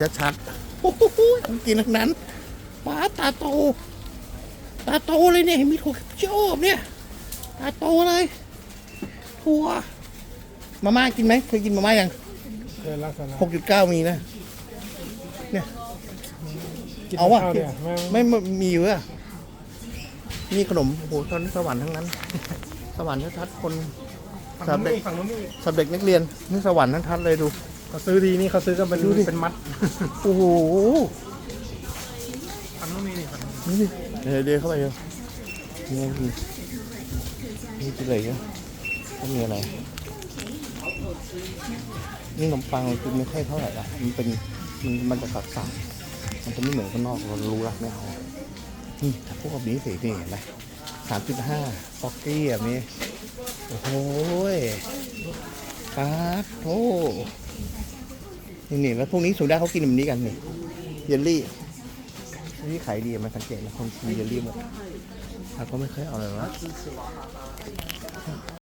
ชัดๆโอ้โหต้องกินทั้งนั้นป้าตาโต ตาโตเลยเนี่ยเห็นมีถั่วชอบเนี่ย ตาโตเลย ถั่ว มาม่ากินไหมเคยกินมาม่ายังเดินลักษณะหกจุดเก้ามีนะ เนี่ย กินเอาวะข้เนี่ยแม่งไม่ไม่มีอยู่อะมีขนม โอ้โหตอนนี้สวรรค์ทั้งนั้น สวรรค์ชัดๆคน ฝั่งสำนู้นเร็จมีฝั่งนู้นมี สำเด็กนักเรียนนี่สวรรค์ทั้งทัดเลยดู เขาซื้อดีนี่เขาซื้อกันเป็นดูดิ เป็นมัดโอ้โหฝั่งนู้นมีนี่ฝั่งนู้นนี่ดิเดี๋ยวเดินเข้าไปเดี๋ยวนี่นี่นี่คืออะไรกันก็มีอะไรนี่ขนมปังคือไม่ค่อยเท่าไหร่ละมันเป็นมันมันจะสักสักมันจะไม่เหมือนข้างนอกเรารู้รักไม่เอานี่ถ้าพวกแบบนี้สินี่เห็นไหมสามจุดห้าฟอกกี้แบบนี้โอ้โหย ปาโอ้นี่นี่แล้วพวกนี้สุดาเขากินแบบนี้กันนี่เยลลี่นี่ขายดีมันสังเกตนะคนกินเยลลี่หมดเราก็ไม่เคยเอาเลยวะ